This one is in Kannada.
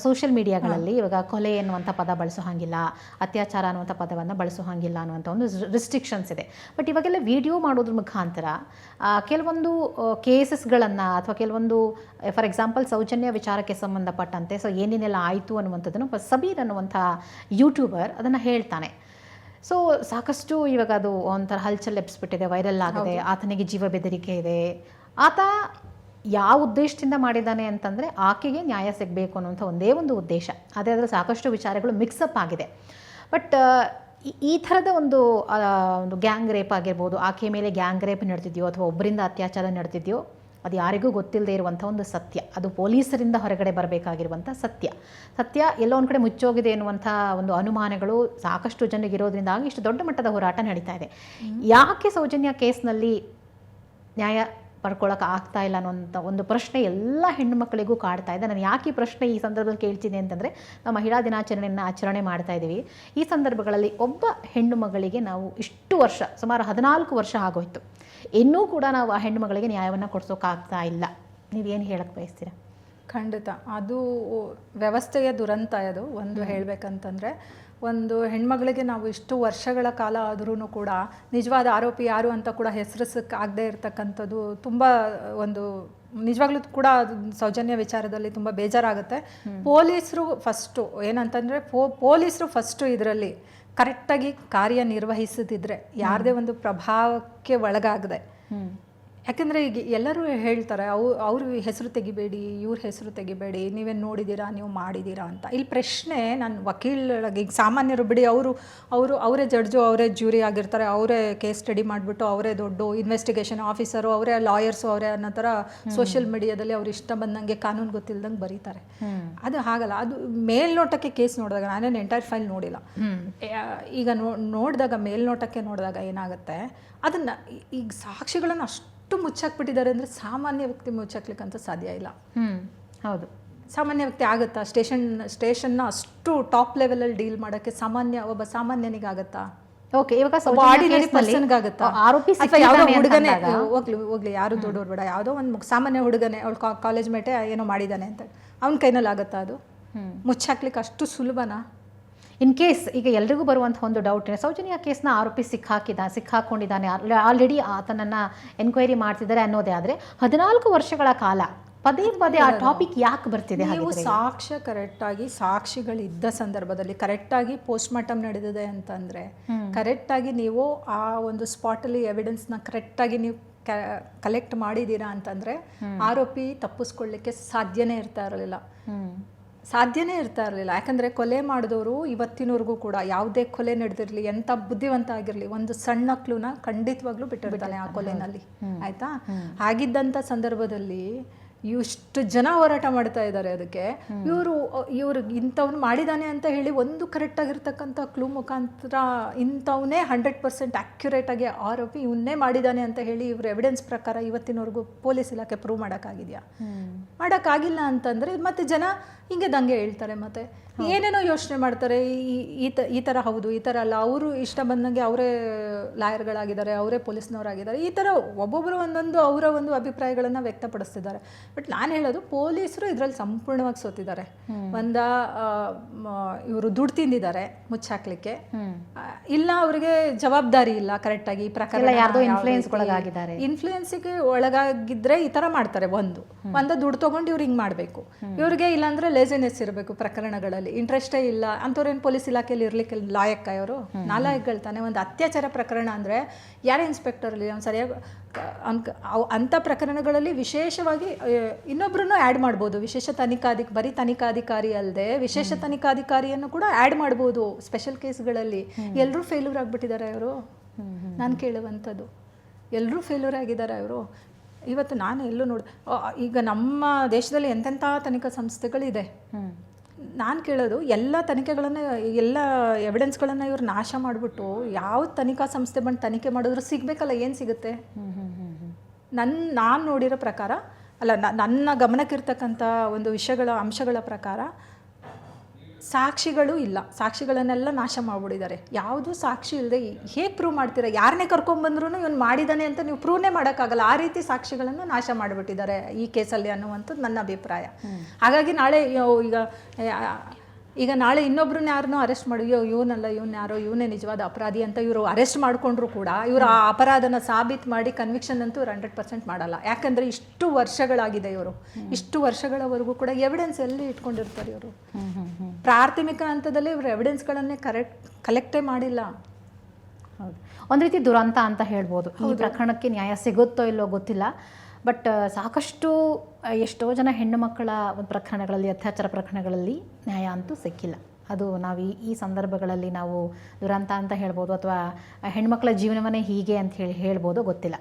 ಸೋಷಿಯಲ್ ಮೀಡಿಯಾಗಳಲ್ಲಿ ಇವಾಗ ಕೊಲೆ ಎನ್ನುವಂಥ ಪದ ಬಳಸೋ ಹಾಗಿಲ್ಲ ಅತ್ಯಾಚಾರ ಅನ್ನುವಂಥ ಪದವನ್ನು ಬಳಸೋ ಹಾಗಿಲ್ಲ ಅನ್ನುವಂಥ ಒಂದು ರಿಸ್ಟ್ರಿಕ್ಷನ್ಸ್ ಇದೆ. ಬಟ್ ಇವಾಗೆಲ್ಲ ವಿಡಿಯೋ ಮಾಡೋದ್ರ ಮುಖಾಂತರ ಕೆಲವೊಂದು ಕೇಸಸ್ಗಳನ್ನು ಅಥವಾ ಕೆಲವೊಂದು ಫಾರ್ ಎಕ್ಸಾಂಪಲ್ ಸೌಜನ್ಯ ವಿಚಾರಕ್ಕೆ ಸಂಬಂಧಪಟ್ಟಂತೆ ಸೊ ಏನೇನೆಲ್ಲ ಆಯಿತು ಅನ್ನುವಂಥದ್ದನ್ನು ಸಬೀರ್ ಅನ್ನುವಂಥ ಯೂಟ್ಯೂಬರ್ ಅದನ್ನು ಹೇಳ್ತಾನೆ. ಸೊ ಸಾಕಷ್ಟು ಇವಾಗ ಅದು ಒಂಥರ ಹಲ್ಚಲ್ ಎಬ್ಸ್ಬಿಟ್ಟಿದೆ ವೈರಲ್ ಆಗಿದೆ ಆತನಿಗೆ ಜೀವ ಬೆದರಿಕೆ ಇದೆ. ಆತ ಯಾವ ಉದ್ದೇಶದಿಂದ ಮಾಡಿದ್ದಾನೆ ಅಂತಂದರೆ ಆಕೆಗೆ ನ್ಯಾಯ ಸಿಗಬೇಕು ಅನ್ನುವಂಥ ಒಂದೇ ಒಂದು ಉದ್ದೇಶ. ಅದೇ ಅದರ ಸಾಕಷ್ಟು ವಿಚಾರಗಳು ಮಿಕ್ಸಪ್ ಆಗಿದೆ. ಬಟ್ ಈ ಥರದ ಒಂದು ಒಂದು ಗ್ಯಾಂಗ್ ರೇಪ್ ಆಗಿರ್ಬೋದು ಆಕೆಯ ಮೇಲೆ ಗ್ಯಾಂಗ್ ರೇಪ್ ನಡೆದಿದೆಯೋ ಅಥವಾ ಒಬ್ಬರಿಂದ ಅತ್ಯಾಚಾರ ನಡೆದಿದೆಯೋ ಅದು ಯಾರಿಗೂ ಗೊತ್ತಿಲ್ಲದೆ ಇರುವಂಥ ಒಂದು ಸತ್ಯ. ಅದು ಪೊಲೀಸರಿಂದ ಹೊರಗಡೆ ಬರಬೇಕಾಗಿರುವಂಥ ಸತ್ಯ. ಸತ್ಯ ಎಲ್ಲೋ ಒಂದು ಕಡೆ ಮುಚ್ಚೋಗಿದೆ ಎನ್ನುವಂಥ ಒಂದು ಅನುಮಾನಗಳು ಸಾಕಷ್ಟು ಜನರಿಗೆ ಇರೋದ್ರಿಂದಾಗಿ ಇಷ್ಟು ದೊಡ್ಡ ಮಟ್ಟದ ಹೋರಾಟ ನಡೀತಾ ಇದೆ. ಯಾಕೆ ಸೌಜನ್ಯ ಕೇಸ್ನಲ್ಲಿ ನ್ಯಾಯ ಪಡ್ಕೊಳ್ಳೋಕೆ ಆಗ್ತಾ ಇಲ್ಲ ಅನ್ನೋಂಥ ಒಂದು ಪ್ರಶ್ನೆ ಎಲ್ಲ ಹೆಣ್ಣು ಮಕ್ಕಳಿಗೂ ಕಾಡ್ತಾ ಇದೆ. ನಾನು ಯಾಕೆ ಈ ಪ್ರಶ್ನೆ ಈ ಸಂದರ್ಭದಲ್ಲಿ ಕೇಳ್ತೀನಿ ಅಂತಂದರೆ, ನಾವು ಮಹಿಳಾ ದಿನಾಚರಣೆಯನ್ನು ಆಚರಣೆ ಮಾಡ್ತಾ ಇದ್ದೀವಿ. ಈ ಸಂದರ್ಭಗಳಲ್ಲಿ ಒಬ್ಬ ಹೆಣ್ಣು ಮಗಳಿಗೆ ನಾವು ಇಷ್ಟು ವರ್ಷ, ಸುಮಾರು ಹದಿನಾಲ್ಕು ವರ್ಷ ಆಗೋಯ್ತು. ಇನ್ನೂ ಕೂಡ ನಾವು ಆ ಹೆಣ್ಣು ಮಗಳಿಗೆ ನ್ಯಾಯವನ್ನು ಕೊಡ್ಸೋಕ್ಕಾಗ್ತಾ ಇಲ್ಲ. ನೀವೇನು ಹೇಳಕ್ಕೆ ಬಯಸ್ತೀರಾ? ಖಂಡಿತ. ಅದು ವ್ಯವಸ್ಥೆಯ ದುರಂತ ಅದು. ಒಂದು ಹೇಳಬೇಕಂತಂದರೆ ಒಂದು ಹೆಣ್ಮಗಳಿಗೆ ನಾವು ಇಷ್ಟು ವರ್ಷಗಳ ಕಾಲ ಆದ್ರೂ ಕೂಡ ನಿಜವಾದ ಆರೋಪಿ ಯಾರು ಅಂತ ಕೂಡ ಹೆಸರಿಸಕ್ಕೆ ಆಗದೆ ಇರತಕ್ಕಂಥದ್ದು ತುಂಬ ಒಂದು ನಿಜವಾಗ್ಲೂ ಕೂಡ ಅದು ಸೌಜನ್ಯ ವಿಚಾರದಲ್ಲಿ ತುಂಬ ಬೇಜಾರಾಗುತ್ತೆ. ಪೊಲೀಸರು ಫಸ್ಟು ಏನಂತಂದರೆ ಪೋ ಪೊಲೀಸರು ಫಸ್ಟು ಇದರಲ್ಲಿ ಕರೆಕ್ಟಾಗಿ ಕಾರ್ಯನಿರ್ವಹಿಸದಿದ್ರೆ ಯಾರದೇ ಒಂದು ಪ್ರಭಾವಕ್ಕೆ ಒಳಗಾಗದೆ ಯಾಕೆಂದರೆ ಈಗ ಎಲ್ಲರೂ ಹೇಳ್ತಾರೆ ಅವ್ರು ಅವ್ರ ಹೆಸರು ತೆಗಿಬೇಡಿ ಇವ್ರ ಹೆಸರು ತೆಗಿಬೇಡಿ ನೀವೇನು ನೋಡಿದ್ದೀರಾ ನೀವು ಮಾಡಿದ್ದೀರಾ ಅಂತ. ಇಲ್ಲಿ ಪ್ರಶ್ನೆ ನಾನು ವಕೀಲರಾಗಿ ಈಗ ಸಾಮಾನ್ಯರು ಬಿಡಿ ಅವರು ಅವರು ಅವರೇ ಜಡ್ಜು ಅವರೇ ಜ್ಯೂರಿ ಆಗಿರ್ತಾರೆ ಅವರೇ ಕೇಸ್ ಸ್ಟಡಿ ಮಾಡಿಬಿಟ್ಟು ಅವರೇ ದೊಡ್ಡ ಇನ್ವೆಸ್ಟಿಗೇಷನ್ ಆಫೀಸರು ಅವರೇ ಲಾಯರ್ಸು ಅವರೇ ಅನ್ನೋ ಥರ ಸೋಷಿಯಲ್ ಮೀಡಿಯಾದಲ್ಲಿ ಅವ್ರು ಇಷ್ಟ ಬಂದಂಗೆ ಕಾನೂನು ಗೊತ್ತಿಲ್ಲದಂಗೆ ಬರೀತಾರೆ. ಅದು ಹಾಗಲ್ಲ ಅದು ಮೇಲ್ನೋಟಕ್ಕೆ ಕೇಸ್ ನೋಡಿದಾಗ ನಾನೇನು ಎಂಟೈರ್ ಫೈಲ್ ನೋಡಿಲ್ಲ. ಈಗ ನೋಡಿದಾಗ ಮೇಲ್ನೋಟಕ್ಕೆ ನೋಡಿದಾಗ ಏನಾಗುತ್ತೆ ಅದನ್ನು ಈಗ ಸಾಕ್ಷಿಗಳನ್ನು ಅಷ್ಟು ಮುಚ್ಚಾಕ್ಬಿಟ್ಟಿದ್ದಾರೆ ಅಂದರೆ ಸಾಮಾನ್ಯ ವ್ಯಕ್ತಿ ಮುಚ್ಚಾಕ್ಲಿಕ್ಕಂತ ಸಾಧ್ಯ ಇಲ್ಲ. ಹ್ಞೂ ಹೌದು. ಸಾಮಾನ್ಯ ವ್ಯಕ್ತಿ ಆಗುತ್ತಾ? ಸ್ಟೇಷನ್ ಸ್ಟೇಷನ್ನ ಅಷ್ಟು ಟಾಪ್ ಲೆವೆಲಲ್ಲಿ ಡೀಲ್ ಮಾಡೋಕ್ಕೆ ಸಾಮಾನ್ಯ ಒಬ್ಬ ಸಾಮಾನ್ಯನಿಗೆ ಆಗುತ್ತಾ? ಓಕೆ ಇವಾಗ ಒಬ್ಬ ಸೌಜನ್ಯ ಆರ್ಡಿನರಿ ಪರ್ಸನ್ಗೆ ಆಗುತ್ತಾ? ಆರೋಪಿ ಹುಡುಗನೇ ಹೋಗ್ಲಿ ಹೋಗ್ಲಿ ಯಾರು ದೊಡ್ಡವ್ರು ಬೇಡ. ಯಾವುದೋ ಒಂದು ಸಾಮಾನ್ಯ ಹುಡುಗನೇ ಅವಳು ಕಾಲೇಜ್ ಮೇಟೆ ಏನೋ ಮಾಡಿದ್ದಾನೆ ಅಂತ. ಅವನ ಕೈನಲ್ಲಿ ಆಗುತ್ತಾ ಅದು? ಮುಚ್ಚಾಕ್ಲಿಕ್ಕೆ ಅಷ್ಟು ಸುಲಭನಾ? ಇನ್ ಕೇಸ್ ಈಗ ಎಲ್ರಿಗೂ ಬರುವಂಥ ಒಂದು ಡೌಟ್ ಇದೆ ಸೌಜನ್ಯ ಕೇಸ್ನ ಆರೋಪಿ ಸಿಕ್ಕಾಕಿದ ಸಿಕ್ಕಾಕೊಂಡಿದ್ದಾನೆ. ಆಲ್ರೆಡಿ ಆತನನ್ನ ಎನ್ಕ್ವೈರಿ ಮಾಡ್ತಿದ್ದಾರೆ ಅನ್ನೋದೇ ಆದ್ರೆ ಹದಿನಾಲ್ಕು ವರ್ಷಗಳ ಕಾಲ ಪದೇ ಪದೇ ಆ ಟಾಪಿಕ್ ಯಾಕೆ ಬರ್ತಿದೆ ನೀವು ಕರೆಕ್ಟ್ ಸಾಕ್ಷ್ಯ ಕರೆಕ್ಟಾಗಿ ಸಾಕ್ಷಿಗಳಿದ್ದ ಸಂದರ್ಭದಲ್ಲಿ ಕರೆಕ್ಟಾಗಿ ಪೋಸ್ಟ್ ಮಾರ್ಟಮ್ ನಡೆದಿದೆ ಅಂತಂದ್ರೆ ಕರೆಕ್ಟಾಗಿ ನೀವು ಆ ಒಂದು ಸ್ಪಾಟಲ್ಲಿ ಎವಿಡೆನ್ಸ್ನ ಕರೆಕ್ಟಾಗಿ ನೀವು ಕಲೆಕ್ಟ್ ಮಾಡಿದ್ದೀರಾ ಅಂತಂದ್ರೆ ಆರೋಪಿ ತಪ್ಪಿಸ್ಕೊಳ್ಳಿಕ್ಕೆ ಸಾಧ್ಯನೇ ಇರ್ತಾ ಇರಲಿಲ್ಲ. ಸಾಧ್ಯನೇ ಇರ್ತಾ ಇರಲಿಲ್ಲ. ಯಾಕಂದ್ರೆ ಕೊಲೆ ಮಾಡಿದವರು ಇವತ್ತಿನವರೆಗೂ ಕೂಡ ಯಾವುದೇ ಕೊಲೆ ನಡೆದಿರಲಿ ಎಂಥ ಬುದ್ಧಿವಂತ ಆಗಿರಲಿ ಒಂದು ಸಣ್ಣ ಕ್ಲೂನ ಖಂಡಿತವಾಗ್ಲೂ ಬಿಟ್ಟಿರ್ತಾನೆ ಆ ಕೊಲೆನಲ್ಲಿ. ಆಯಿತಾ? ಹಾಗಿದ್ದಂಥ ಸಂದರ್ಭದಲ್ಲಿ ಇಷ್ಟು ಜನ ಹೋರಾಟ ಮಾಡ್ತಾ ಇದ್ದಾರೆ ಅದಕ್ಕೆ. ಇವರು ಇವರು ಇಂಥವ್ನು ಮಾಡಿದಾನೆ ಅಂತ ಹೇಳಿ ಒಂದು ಕರೆಕ್ಟ್ ಆಗಿರ್ತಕ್ಕಂಥ ಕ್ಲೂ ಮುಖಾಂತರ ಇಂಥವನ್ನೇ ಹಂಡ್ರೆಡ್ ಪರ್ಸೆಂಟ್ ಆಗಿ ಆರೋಪಿ ಇವನ್ನೇ ಮಾಡಿದಾನೆ ಅಂತ ಹೇಳಿ ಇವರು ಎವಿಡೆನ್ಸ್ ಪ್ರಕಾರ ಇವತ್ತಿನವರೆಗೂ ಪೊಲೀಸ್ ಇಲಾಖೆ ಪ್ರೂವ್ ಮಾಡೋಕ್ಕಾಗಿದೆಯಾ? ಮಾಡೋಕ್ಕಾಗಿಲ್ಲ ಅಂತಂದರೆ ಮತ್ತೆ ಜನ ಹಿಂಗೆ ದಂಗೆ ಹೇಳ್ತಾರೆ ಮತ್ತೆ. ಏನೇನೋ ಯೋಚನೆ ಮಾಡ್ತಾರೆ ಈ ಈ ಥರ ಹೌದು ಈ ಥರ ಅಲ್ಲ ಅವರು ಇಷ್ಟ ಬಂದಂಗೆ ಅವರೇ ಲಾಯರ್ಗಳಾಗಿದ್ದಾರೆ ಅವರೇ ಪೊಲೀಸ್ನವರಾಗಿದ್ದಾರೆ ಈ ಥರ ಒಬ್ಬೊಬ್ಬರು ಒಂದೊಂದು ಅವರ ಒಂದು ಅಭಿಪ್ರಾಯಗಳನ್ನು ವ್ಯಕ್ತಪಡಿಸ್ತಿದ್ದಾರೆ. ಬಟ್ ನಾನು ಹೇಳೋದು ಪೊಲೀಸರು ಇದರಲ್ಲಿ ಸಂಪೂರ್ಣವಾಗಿ ಸೋತಿದ್ದಾರೆ. ಒಂದ ಇವರು ದುಡ್ಡು ತಿಂದಿದ್ದಾರೆ ಮುಚ್ಚಾಕ್ಲಿಕ್ಕೆ. ಇಲ್ಲ ಅವರಿಗೆ ಜವಾಬ್ದಾರಿ ಇಲ್ಲ ಕರೆಕ್ಟಾಗಿ ಪ್ರಕಾರ ಇಲ್ಲ, ಯಾರ್ದೋ influence ಒಳಗಾಗಿದ್ದಾರೆ. ಇನ್ಫ್ಲೂಯೆನ್ಸಿಗೆ ಒಳಗಾಗಿದ್ರೆ ಈ ತರ ಮಾಡ್ತಾರೆ ಒಂದು. ಒಂದ ದುಡ್ಡು ತಗೊಂಡು ಇವ್ರು ಹಿಂಗೆ ಮಾಡಬೇಕು. ಇವ್ರಿಗೆ ಇಲ್ಲಾಂದ್ರೆ ಲೇಸಿನೆಸ್ ಇರಬೇಕು ಪ್ರಕರಣಗಳಲ್ಲಿ. ಇಂಟ್ರೆಸ್ಟೇ ಇಲ್ಲ. ಅಂಥವ್ರೇನು ಪೊಲೀಸ್ ಇಲಾಖೆಯಲ್ಲಿ ಇರ್ಲಿಕ್ಕೆ ಲಾಯಕ್ಕ ಇವರು? ನಾಲಾಯಕ್ಗಳು ತಾನೆ. ಒಂದು ಅತ್ಯಾಚಾರ ಪ್ರಕರಣ ಅಂದ್ರೆ ಯಾರೇ ಇನ್ಸ್ಪೆಕ್ಟರ್ ಅಲ್ಲಿ? ಅವ್ನು ಸರಿಯಾಗಿ ಅನ್ಕ ಅವ್- ಅಂಥ ಪ್ರಕರಣಗಳಲ್ಲಿ ವಿಶೇಷವಾಗಿ ಇನ್ನೊಬ್ಬರನ್ನು ಆ್ಯಡ್ ಮಾಡ್ಬೋದು. ವಿಶೇಷ ತನಿಖಾಧಿಕ ಬರೀ ತನಿಖಾಧಿಕಾರಿ ಅಲ್ಲದೆ ವಿಶೇಷ ತನಿಖಾಧಿಕಾರಿಯನ್ನು ಕೂಡ ಆ್ಯಡ್ ಮಾಡ್ಬೋದು ಸ್ಪೆಷಲ್ ಕೇಸ್ಗಳಲ್ಲಿ ಎಲ್ಲರೂ ಫೇಲ್ಯೂರ್ ಆಗಿಬಿಟ್ಟಿದ್ದಾರೆ ಅವರು ನಾನು ಕೇಳುವಂಥದ್ದು. ಎಲ್ಲರೂ ಫೇಲ್ಯೂರ್ ಆಗಿದ್ದಾರೆ ಅವರು ಇವತ್ತು ನಾನು ಎಲ್ಲೂ ನೋಡಿ ಈಗ ನಮ್ಮ ದೇಶದಲ್ಲಿ ಎಂತೆಂಥ ತನಿಖಾ ಸಂಸ್ಥೆಗಳಿದೆ. ನಾನು ಕೇಳೋದು ಎಲ್ಲ ತನಿಖೆಗಳನ್ನು ಎಲ್ಲ ಎವಿಡೆನ್ಸ್ಗಳನ್ನು ಇವರು ನಾಶ ಮಾಡಿಬಿಟ್ಟು ಯಾವ ತನಿಖಾ ಸಂಸ್ಥೆ ಬಂದು ತನಿಖೆ ಮಾಡಿದ್ರು ಸಿಗಬೇಕಲ್ಲ ಏನು ಸಿಗುತ್ತೆ? ನನ್ನ ನಾನು ನೋಡಿರೋ ಪ್ರಕಾರ ಅಲ್ಲ ನನ್ನ ಗಮನಕ್ಕಿರ್ತಕ್ಕಂಥ ಒಂದು ವಿಷಯಗಳ ಅಂಶಗಳ ಪ್ರಕಾರ ಸಾಕ್ಷಿಗಳು ಇಲ್ಲ. ಸಾಕ್ಷಿಗಳನ್ನೆಲ್ಲ ನಾಶ ಮಾಡಿಬಿಟ್ಟಿದ್ದಾರೆ. ಯಾವುದು ಸಾಕ್ಷಿ ಇಲ್ಲದೆ ಹೇಗೆ ಪ್ರೂವ್ ಮಾಡ್ತೀರಾ? ಯಾರನ್ನೇ ಕರ್ಕೊಂಬಂದ್ರೂ ಇವನು ಮಾಡಿದ್ದಾನೆ ಅಂತ ನೀವು ಪ್ರೂವ್ನೇ ಮಾಡೋಕ್ಕಾಗಲ್ಲ. ಆ ರೀತಿ ಸಾಕ್ಷಿಗಳನ್ನು ನಾಶ ಮಾಡಿಬಿಟ್ಟಿದ್ದಾರೆ ಈ ಕೇಸಲ್ಲಿ ಅನ್ನುವಂಥದ್ದು ನನ್ನ ಅಭಿಪ್ರಾಯ. ಹಾಗಾಗಿ ನಾಳೆ ಈಗ ಈಗ ನಾಳೆ ಇನ್ನೊಬ್ರನ್ನ ಯಾರನ್ನೋ ಅರೆಸ್ಟ್ ಮಾಡಿ ಅಯ್ಯೋ ಇವನಲ್ಲ ಇವನ್ ಯಾರೋ ಇವನೇ ನಿಜವಾದ ಅಪರಾಧಿ ಅಂತ ಇವರು ಅರೆಸ್ಟ್ ಮಾಡಿಕೊಂಡ್ರು ಕೂಡ ಇವರು ಆ ಅಪರಾಧನ ಸಾಬೀತು ಮಾಡಿ ಕನ್ವಿಕ್ಷನ್ ಅಂತೂ ಇವ್ರು ಹಂಡ್ರೆಡ್ ಪರ್ಸೆಂಟ್ ಮಾಡಲ್ಲ. ಯಾಕಂದರೆ ಇಷ್ಟು ವರ್ಷಗಳಾಗಿದೆ ಇವರು. ಇಷ್ಟು ವರ್ಷಗಳವರೆಗೂ ಕೂಡ ಎವಿಡೆನ್ಸ್ ಎಲ್ಲಿ ಇಟ್ಕೊಂಡಿರ್ತಾರೆ ಇವರು? ಪ್ರಾಥಮಿಕ ಹಂತದಲ್ಲಿ ಇವರು ಎವಿಡೆನ್ಸ್ಗಳನ್ನೇ ಕರೆಕ್ಟ್ ಕಲೆಕ್ಟೇ ಮಾಡಿಲ್ಲ. ಹೌದು. ಒಂದು ರೀತಿ ದುರಂತ ಅಂತ ಹೇಳ್ಬೋದು. ಈ ಪ್ರಕರಣಕ್ಕೆ ನ್ಯಾಯ ಸಿಗುತ್ತೋ ಇಲ್ಲೋ ಗೊತ್ತಿಲ್ಲ. ಬಟ್ ಸಾಕಷ್ಟು ಎಷ್ಟೋ ಜನ ಹೆಣ್ಣು ಮಕ್ಕಳ ಪ್ರಕರಣಗಳಲ್ಲಿ, ಅತ್ಯಾಚಾರ ಪ್ರಕರಣಗಳಲ್ಲಿ ನ್ಯಾಯ ಅಂತೂ ಸಿಕ್ಕಿಲ್ಲ. ಅದು ನಾವು ಈ ಈ ಸಂದರ್ಭಗಳಲ್ಲಿ ನಾವು ದುರಂತ ಅಂತ ಹೇಳ್ಬೋದು ಅಥವಾ ಹೆಣ್ಮಕ್ಳ ಜೀವನವನ್ನೇ ಹೀಗೆ ಅಂತ ಹೇಳಿ ಹೇಳ್ಬೋದು, ಗೊತ್ತಿಲ್ಲ.